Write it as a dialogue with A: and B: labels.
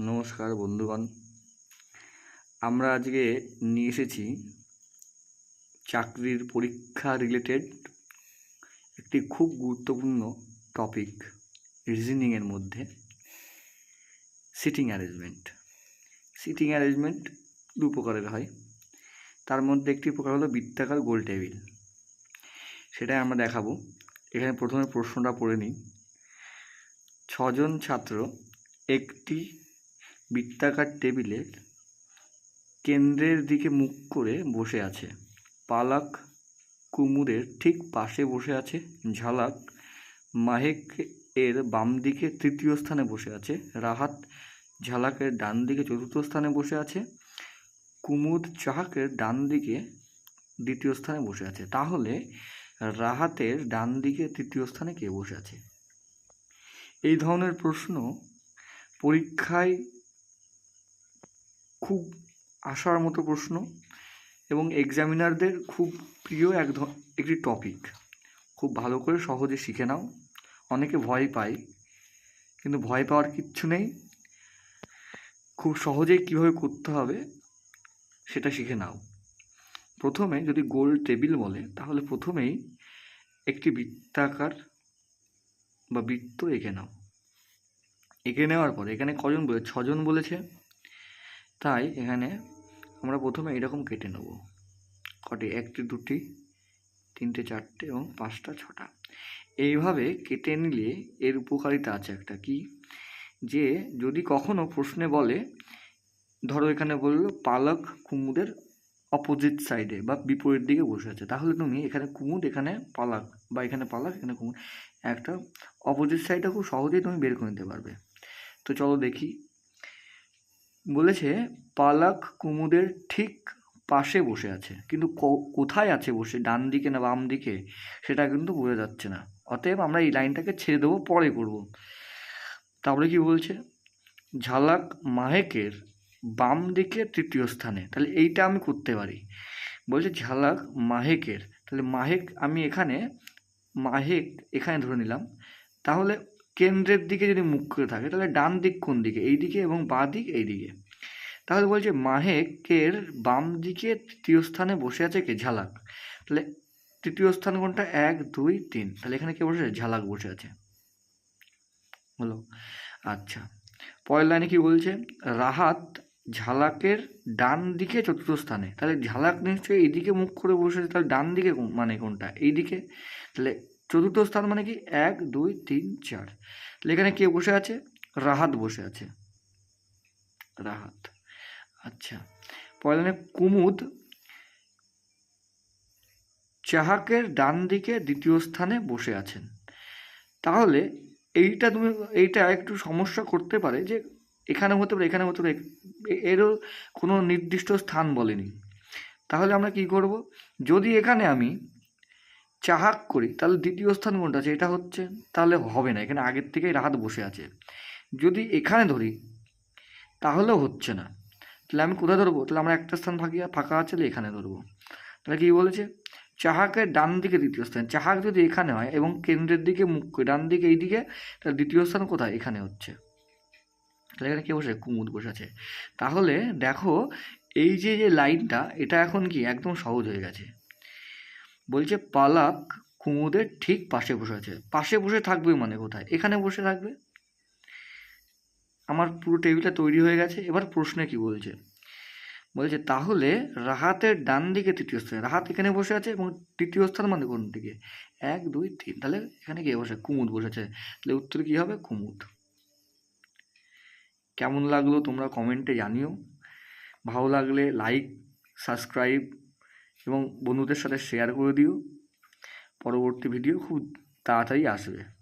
A: নমস্কার বন্ধুগণ। আমরা আজকে নিয়ে এসেছি চাকরির পরীক্ষা রিলেটেড একটি খুব গুরুত্বপূর্ণ টপিক রিজনিংয়ের মধ্যে সিটিং অ্যারেঞ্জমেন্ট সিটিং অ্যারেঞ্জমেন্ট দু প্রকারের হয়। তার মধ্যে একটি প্রকার হলো বৃত্তাকার গোল টেবিল সেটাই আমরা দেখাবো। এখানে প্রথমে প্রশ্নটা পড়ে নিই। ছজন ছাত্র একটি বৃত্তাকার টেবিলের কেন্দ্রের দিকে মুখ করে বসে আছে। পালাক কুমুদের ঠিক পাশে বসে আছে। ঝালাক মাহেক এর বাম দিকে তৃতীয় স্থানে বসে আছে। রাহাত ঝালাকের ডান দিকে চতুর্থ স্থানে বসে আছে। কুমুদ চাহাকের ডান দিকে দ্বিতীয় স্থানে বসে আছে। তাহলে রাহাতের ডান দিকে তৃতীয় স্থানে কে বসে আছে? এই ধরনের প্রশ্ন পরীক্ষায় খুব আসার মতো প্রশ্ন এবং এক্সামিনারদের খুব প্রিয় এক একটি টপিক খুব ভালো করে সহজে শিখে নাও। অনেকে ভয় পায়, কিন্তু ভয় পাওয়ার কিচ্ছু নেই। খুব সহজেই কীভাবে করতে হবে সেটা শিখে নাও। প্রথমে যদি গোল টেবিল বলে, তাহলে প্রথমেই একটি বৃত্তাকার বা বৃত্ত এঁকে নাও। এঁকে নেওয়ার পরে, এখানে কজন বলে, ছজন বলেছে। তাই এখানে আমরা প্রথমে এরকম কেটে নেব। কটি? একটি, দুটি, তিনটে, চারটে এবং পাঁচটা, ছটা। এইভাবে কেটে নিলে এর উপকারিতা আছে একটা কি? যে যদি কখনো প্রশ্নে বলে, ধরো এখানে বলল পালক কুমুদের অপোজিট সাইডে বা বিপরীত দিকে বসে আছে, তাহলে তুমি এখানে কুমুদ, এখানে পালাক বা এখানে পালাক, এখানে কুমুদ, একটা অপোজিট সাইডটা খুব সহজেই তুমি বের করে নিতে পারবে। তো চলো দেখি বলেছে, পালাক কুমুদের ঠিক পাশে বসে আছে। কিন্তু কোথায় আছে বসে? ডান দিকে না বাম দিকে? সেটা কিন্তু বোঝা যাচ্ছে না। অতএব আমরা এই লাইনটাকে ছেড়ে দেবো, পরে করব। তারপরে কি বলছে? ঝালাক মাহেকের বাম দিকে তৃতীয় স্থানে। তাহলে এইটা আমি করতে পারি। বলছে, ঝালাক মাহেকের। তাহলে মাহেক আমি এখানে, মাহেক এখানে ধরে নিলাম। তাহলে কেন্দ্রের দিকে যদি মুখ করে থাকে, তাহলে ডান দিক কোন দিকে? এই দিকে এবং বাঁ দিক এই দিকে। তাহলে বলছে মাহেকের বাম দিকে তৃতীয় স্থানে বসে আছে কে? ঝালাক। তাহলে তৃতীয় স্থান কোনটা? এক, দুই, তিন। তাহলে এখানে কে বসে আছে ঝালাক বসে আছে। হলো। আচ্ছা। পরের লাইনে কি বলছে? রাহাত ঝালাকের ডান দিকে চতুর্থ স্থানে। তাহলে ঝালাক নিশ্চয়ই এইদিকে মুখ করে বসে আছে তাহলে ডান দিকে মানে কোনটা? এইদিকে। তাহলে চতুর্থ স্থান মানে কি? এক, দুই, তিন, চার। তাহলে এখানে কে বসে আছে? রাহাত বসে আছে। রাহাত। আচ্ছা পরের লাইনে কুমুদ, চাহাকের ডান দিকে দ্বিতীয় স্থানে বসে আছেন। তাহলে এইটা তুমি, এইটা একটু সমস্যা করতে পারে যে এখানে হতে পারে, এখানে হতে পারে এরও কোনো নির্দিষ্ট স্থান বলেনি। তাহলে আমরা কি করব? যদি এখানে আমি চাহাক করি, তাহলে দ্বিতীয় স্থান কোনটা আছে? এটা হচ্ছে, তাহলে হবে না, এখানে আগের থেকেই রাহাত বসে আছে। যদি এখানে ধরি, তাহলেও হচ্ছে না। তাহলে আমি কোথায় ধরবো? তাহলে আমার একটা স্থান ফাঁকি ফাঁকা আছে, তাহলে এখানে ধরবো। তাহলে কি বলেছে? চাহাকের ডান দিকে দ্বিতীয় স্থান। চাহাক যদি এখানে হয় এবং কেন্দ্রের দিকে মুখ ডান দিকে এই দিকে, তাহলে দ্বিতীয় স্থান কোথায়? এখানে হচ্ছে। তাহলে এখানে কে বসে? কুমুদ বসে আছে। তাহলে দেখো, এই যে যে লাইনটা, এটা এখন কি? একদম সহজ হয়ে গেছে। বলছে পালাক কুমুদের ঠিক পাশে বসে আছে। পাশে বসে থাকবে মানে কোথায়? এখানে বসে থাকবে? আমার পুরো টেবিলটা তৈরি হয়ে গেছে, এবার প্রশ্নে কি বলছে? বলছে, তাহলে রাহাতের ডান দিকে তৃতীয় স্থানে, রাহাত এখানে বসে আছে এবং তৃতীয় স্থান মানে কোন দিকে? এক, দুই, তিন, তাহলে এখানে কে বসে? কুমুদ বসেছে তাহলে উত্তর কি হবে? কুমুদ। কেমন লাগল তোমরা কমেন্টে জানিও। ভালো লাগলে লাইক সাবস্ক্রাইব এবং বন্ধুদের সাথে শেয়ার করে দিও। পরবর্তী ভিডিও খুব তাড়াতাড়ি আসবে।